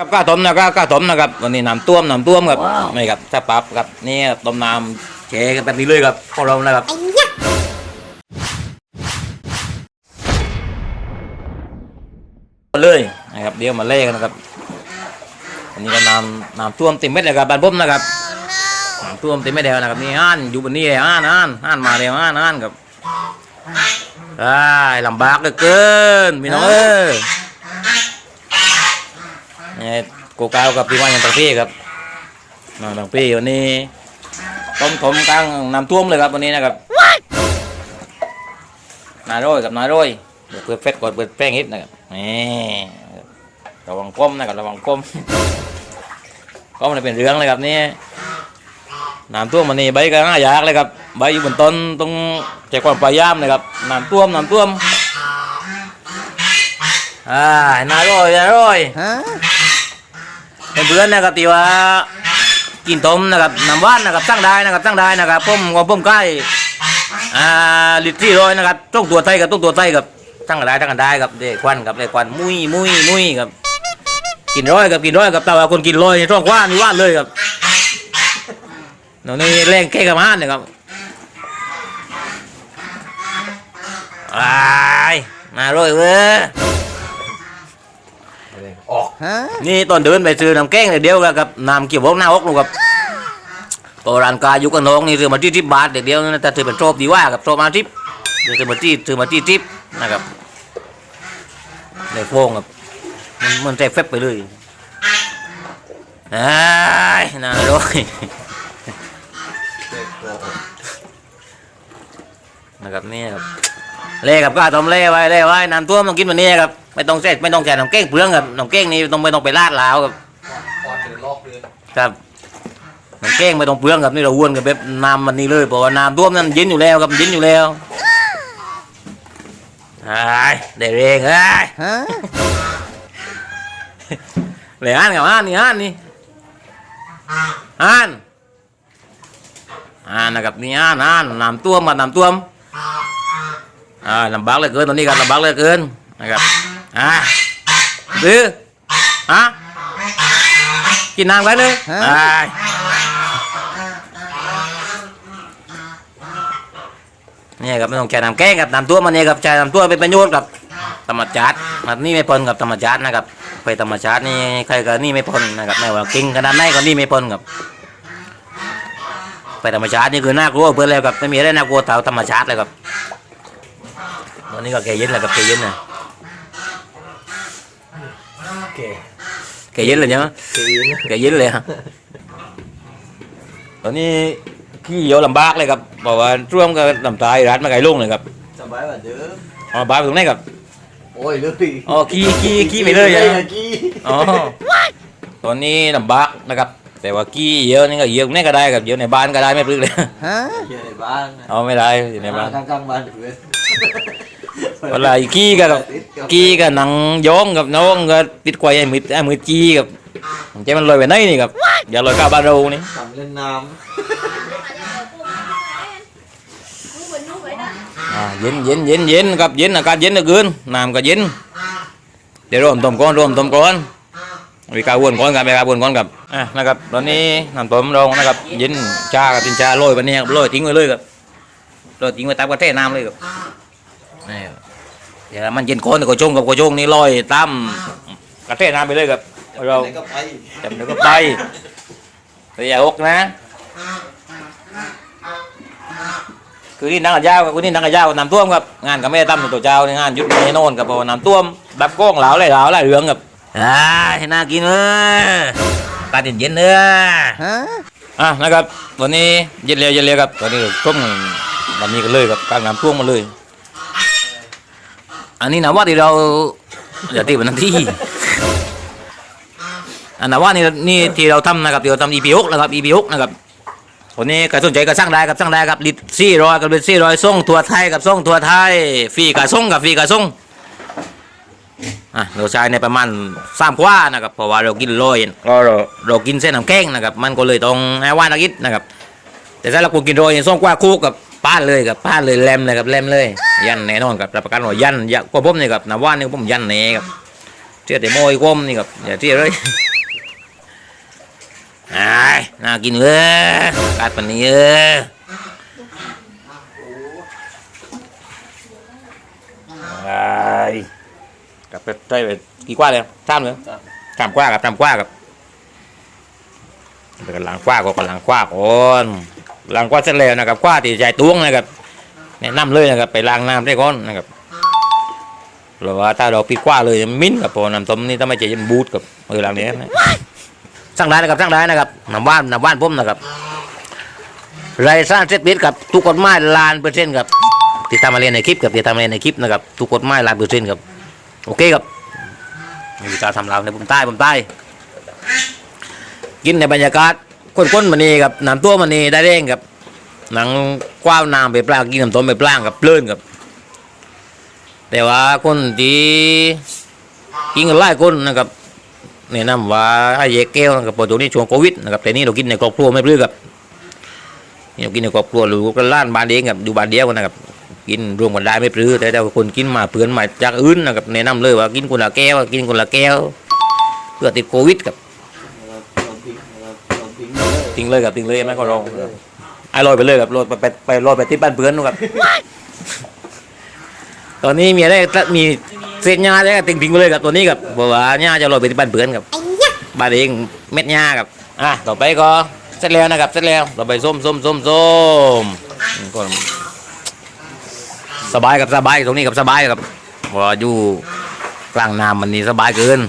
ครับก้าต้มนะครับก้าต้มนะครับวันนี้น้ำต้วมน้ำต้วมครับนี่ครับถ้าปรับครับนี่ครับต้มน้ำแช่กันแบบนี้เลยครับของเรานะครับเลยนะครับเดี๋ยวมาเล่กันนะครับอันนี้ก็น้ำน้ำท่วมเต็มเม็ดเลยครับบ้านผมนะครับน้ำท่วมเต็มเม็ดแล้วนะครับนี่อ่านอยู่บนนี้เลยอ่านอ่านอ่านมาแล้วอ่านอ่านครับได้ลำบากเหลือเกินพี่น้องเอ้ยนี่ กูกาวกับพี่ว่าอย่างต่างพี่ครับน้องต่างพี่วันนี้ต้มถมกลางน้ำท่วมเลยครับวันนี้นะครับนายร้อยกับนายร้อยเดี๋ยวเปิดเฟซก่อนเปิดแป้งฮิตนะครับนี่ระวังก้มนะครับระวังก้มก้มมันเป็นเรื่องเลยครับนี่น้ำท่วมวันนี้ใบก็น่ายากเลยครับใบอยู่บนต้นตรงใจความพยายามเลยครับน้ำท่วมน้ำท่วมอ่านายร้อยนายร้อย เพื่อนๆนะครับที่ว่ากินต้มนะครับน้ำว่านนะครับสั่งได้นะครับสั่งได้นะครับผมของผมใกล้อ่าลิตรที่ร้อยนะครับต้องตัวไทยกับต้องตัวไทยกับสั่งกันได้สั่งกันได้ครับเด็กควันกับเด็กควันมุ้ยมุ้ยมุ้ยครับกินร้อยกับกินร้อยกับแต่ว่าคนกินร้อยในี่ต้องว้านี่ว่านเลยครับเดี๋ยวนี้แรงแค่กับห้านนะครับอ้ายน่าร้อยเว้ย ออกนี่ตอนเดินไปซื้อน้ำแกงเดียวกันกับน้ำเกี่ยววกหน้าอกลูกครับตัวร้านกาอยู่กับน้องนี่ซื้อมาที่ทิบบาทเดียวนะแต่ถือเป็นโชบดีว่ากับโชบมาทิปซื้อมาที่ซื้อมาที่ทิปนะครับในโฟงครับมันมันใจเฟบไปเลยไอ้ายน่าร้อยนะครับนี่ครับเล่กับก้าต้มเล่ไว้เล่ไว้น้ำท่วมต้องกินวันนี้ครับ ไม่ต้องแช่ไม่ต้องแช่น้ำแกงเปลืองครับน้ำแกงนี่ต้องไม่ต้องไปลาดลาวครับออนเป็นลอกเลยครับน้ำแกงไม่ต้องเปลืองครับนี่เราวนกับแบบน้ำมันนี่เลยเพราะว่าน้ำท่วมนั้นเย็นอยู่แล้วครับเย็นอยู่แล้วไอ้ยได้เรงเอ้ยเลยอ่านกับอ่านนี่อ่านนี่อ่านอ่านนะครับนี่อ่านอ่านน้ำท่วมมาน้ำท่วมอ่าลำบากเหลือเกินตอนนี้ครับลำบากเหลือเกินนะครับ อ่าดื้อฮะกินน้ำไว้เลยไปเนี่ยครับไม่ต้องใช้น้ำแกงกับน้ำตัวมันเนี่ยครับใช้น้ำตัวเป็นประโยชน์กับธรรมชาติมันนี่ไม่พ้นกับธรรมชาตินะครับไปธรรมชาตินี่ใครก็นี่ไม่พ้นนะครับไม่ว่ากินขนาดไหนก็นี่ไม่พ้นครับไปธรรมชาตินี่คือน่ากลัวเพื่อนแล้วครับไม่มีอะไรน่ากลัวเท่าธรรมชาติเลยครับวันนี้ก็แกเย็นแหละครับแกเย็นนะ โอเค แกเย็นเลยเนี่ยเกินแกยิ้นเลยฮะตอนนี้ขี้เหี่ยวลำบากเลยครับบอกว่าช่วงก็ลำตายรัดมาไกลลุงเลยครับสบายกว่าเดิมเอาบ้านไปตรงไหนครับโอ้ยเลยอ๋อขี้ขี้ขี้ไปเลยใช่ไหมกี้อ๋อตอนนี้ลำบากนะครับ แต่ว่าขี้เหี่ยวนี่ก็เหี่ยวตรงไหนก็ได้ครับเหี่ยวในบ้านก็ได้ไม่ปลึกเลยอยู่ในบ้านนะเอาไม่ได้อยู่ในบ้านข้างๆบ้านเพื่อน เวลาขี้ก็กับขี้ก็หนังย้องกับน้องก็ติดควายไอ้มือไอ้มือจี้กับใจมันลอยไปไหนนี่ครับอย่าลอยก้าวบ้านเรานี่ทำเล่นน้อ่าเย็นเย็นเย็นเย็นครับเย็นอากาศเย็นเหลือเกินน้ำก็เย็นเดี๋ยวรวมต้มก้อนรวมต้มก้อนวิกาวนก้อนกันวิกาวนก้อนครับอะนะครับตอนนี้น้ำต้มเรานะครับเย็นชากับตินชาโรยไปเนี่ยครับโรยทิ้งไว้เลยครับ โรยทิ้งไว้ตามกระแทน้ำเลยครับนี่ครับเดี๋ยวมันเย็นก้อนก็ชงกับก็ชงนี่ลอยตามกระแทน้ำไปเลยครับำเราไหนก็ไปจำเดี๋ยวก็ไปแต่อย่าอกนะ คือนี่นังกระยาวกับคุณนี่นังกระยาวกับน้ำท่วมครับงานก็ไม่ได้ทำในตัวเจ้าในงานหยุดในโน่นกับเพราะว่าน้ำท่วมแบบก้องเหลาไหลเหลาไหลเรืองครับอ่าให้น่ากินเลยตาเย็นๆเนื้ออะนะครับวันนี้เย็นเร็วเย็นเร็วครับตอนนี้ต้ม วันนี้กันเลยครับกลางน้ำท่วมมาเลย อันนี้นะว่าที่เราอย่าตีเป็นหนาที่อันนั้นว่านี่นี่ที่เราทำนะครับที่เราทำ EP 6นะครับ EP 6นะครับคนนี้ใครสนใจก็สร้างได้ครับสร้างได้ครับลิตซี่ร้อยกับลิตซี่ร้อยส่งตัวไทยกับส่งตัวไทยฟรีกับส่งกับฟรีกับส่งอะเราใช้ในประมาณสามกว่านะครับเพราะว่าเรากินโรยเราเราเรากินเส้นน้ำแข็งนะครับมันก็เลยต้องให้ว่านักอิดนะครับแต่ถ้าเราคนกินโรยส่งกว่าคู่กับ ป้านเลยกับป้านเลยแลมเลยครับแลมเลย ยันแน่นอนครับรับประกันว่ายันยกว่าผมนี่ครับนะว่านี่ผมยันแน่ครับเที่ยวแต่โมยก้มนี่ครับอย่าเที่ยวเลยไอ้ายน่ากินเว้ยกาศปันนี้เออไอ้กับไปได้ไปกี่กว่าเลยสามเลยสามกว่ากับสามกว่ากับกันหลังกว่าก็กันหลังกว่าก่อน หลังกว่าเสร็จแล้วนะครับกว่าที่ใจตวงนะครับแนะนำเลยนะครับไปล้างน้ำได้ก่อนนะครับหรือว่าถ้าเราปิดกว้าเลยมิ้นกับพอน้ำต้มนี่ถ้าไม่ใจยันบูดกับเออหลังนี้นะสั่งได้นะครับสั่งได้นะครับน้ำว่านน้ำว่านผมนะครับไรสร้างเซตบิดกับทุกกฎหมายล้านเปอร์เซ็นต์ครับที่ทำมาเรียนในคลิปกับที่ทำมาเรียนในคลิปนะครับทุกกฎหมายล้านเปอร์เซ็นต์ครับโอเคครับนี่วิชาทำเราในผมใต้ผมใต้กินในบรรยากาศ ข้นๆมันนี่ครับน้ำตัวมันนี่ได้เร่งครับหนังกว้าวน้ำไปปลากินน้ำต้มไปปลางกับเพลินครับ แต่ว่าคนที่กินกันหลายคนนะครับแนะนำว่าให้แยกแก้วนะครับเพราะตรงนี้ช่วงโควิดนะครับแต่นี่เรากินในครอบครัวไม่เปลือกครับนี่เรากินในครอบครัวหรือกันล้านบ้านเองครับอยู่บ้านเดียวกันนะครับกินรวมกันได้ไม่ปลือแต่ถ้าคนกินมาเพื่อนมาจากอื่นนะครับแนะนำเลยว่ากินคนละแก้วกินคนละแก้ว เพื่อติดโควิดครับ เราเราทิ้งเราเรา ทิ้งเลยทิ้งเลยครับทิ้งเลยไหมก็ลองไอ้ลอยไปเลยครับลอยไปไปไปลอยไปที่บ้านเพื่อนนู่นครับตอนนี้มีอะไรมีเศษหญ้าได้ทิ้งทิ้งไปเลยครับตัวนี้ครับเพราะว่าหญ้าจะลอยไปที่บ้านเพื่อนครับบ้านเองเม็ดหญ้าครับอะต่อไปก็เสร็จแล้วนะครับเสร็จแล้วเราไปส้มส้มส้มส้มอืมก็สบายกับสบายตรงนี้กับสบายครับเพราะว่าอยู่กลางน้ำมันนี่สบายเกิน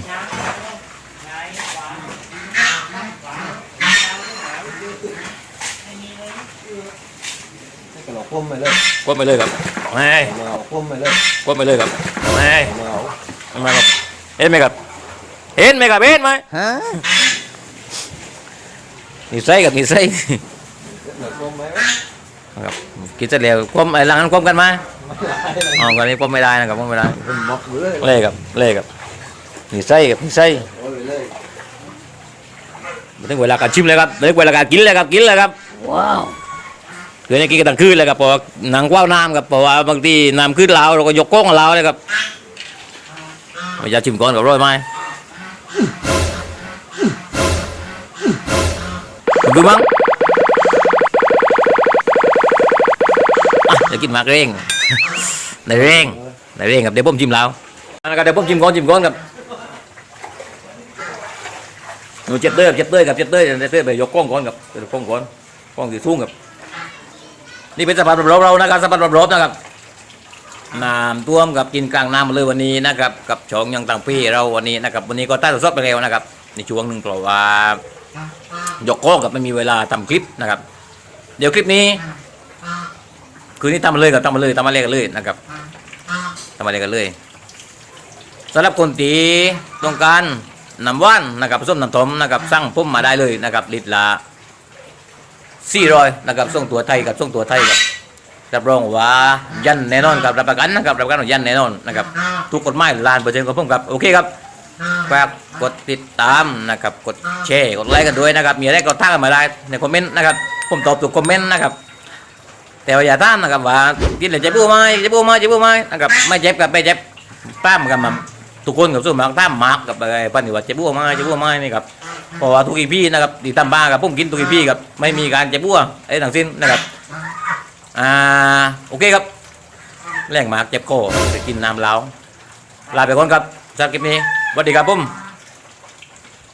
กระโหลกพุ่มไปเลยกดไปเลยครับไม่แมวพุ่มไปเลยกดไปเลยครับไม่แมวไม่ครับเห็นไหมครับเห็นไหมครับเห็นไหมฮะนี่ใส่กับนี่ใส่กระโหลกพุ่มไหมครับกินเสร็จแล้วควมไอ้หลังนั้นควมกันไหมไม่ได้เลยอ๋อกันนี้ควมไม่ได้นะครับควมไม่ได้เป็นบล็อกเลยเล่ครับเล่ครับนี่ใส่ครับนี่ใส่โอ้ยเลยมาถึงเวลาการชิมเลยครับมาถึงเวลาการกินเลยครับกินเลยครับว้าว คือนี่กินกันตั้งคืนเลยครับเพราะว่าหนังกว้าวน้ำครับเพราะว่าบางทีน้ำขึ้นเราเราก็ยกก้องของเราเลยครับไม่อยากชิมก่อนกับร้อยไหมดูมั้งเดี๋ยวกินมากเร่งในเร่งในเร่งครับเดี๋ยวผมชิมแล้วนะครับเดี๋ยวผมชิมก่อนชิมก่อนครับหนูเจ็ดเต้กับเจ็ดเต้ยครับเจ็ดเต้ยเจ็ดเต้ยไปยกกล้องก่อนครับยกกล้องก่อนกล้องสีทุ่งครับ นี่เป็นสภาพรอบๆเรานะครับสภาพรอบๆนะครับน้ำท่วมกับกินกลางน้ำมาเลยวันนี้นะครับ กับช่องยังต่างพี่เราวันนี้นะครับ วันนี้ก็ใต้ตัวซดไปแล้วนะครับ ในช่วงหนึ่งเพราะว่ายกกล้องกับไม่มีเวลาทำคลิปนะครับ เดี๋ยวคลิปนี้ คืนนี้ทำมาเลยกับทำมาเลยทำมาเลยกันเลยนะครับทำมาเลยกันเลยสำหรับคนตีต้องการน้ำว่านนะครับส้มน้ำต้มนะครับ สั่งพุ่มมาได้เลยนะครับลิตรละ สี่ร้อยนะครับส่งตัวไทยกับส่งตัวไทยครับรับรองว่ายันแน่นอนครับรับประกันนะครับรับประกันว่ายันแน่นอนนะครับทุกกฎหมายลานเปอร์เซ็นต์ของผมครับโอเคครับฝากกดติดตามนะครับกดแชร์กดไลค์กันด้วยนะครับมีอะไรก็ทักกันมาได้ในคอมเมนต์นะครับผมตอบทุกคอมเมนต์นะครับแต่ว่าอย่าต้านนะครับว่ากินเลยจ็บปูไหมเจ็บปูไหมเจ็บปูไหมนะครับไม่เจ็บกับไม่เจ็บต้ามกันมาทุกคนกับส่วนมากต้ามมากกับไอ้ปันนี่ว่าจ็บปูไหมเจ็บปูไหมนี่ครับ เพราะว่าทุกอีพี่นะครับที่ตามบ้ากับผมกินทุกอีพี่ครับไม่มีการเจ็บปูไอ้ทั้งสิ้นนะครับอ่าโอเคครับแรงมากเจ็บคอจะกินน้ำเหล้าลาไปก่อนครับจากคลิปนี้สวัสดีครับผม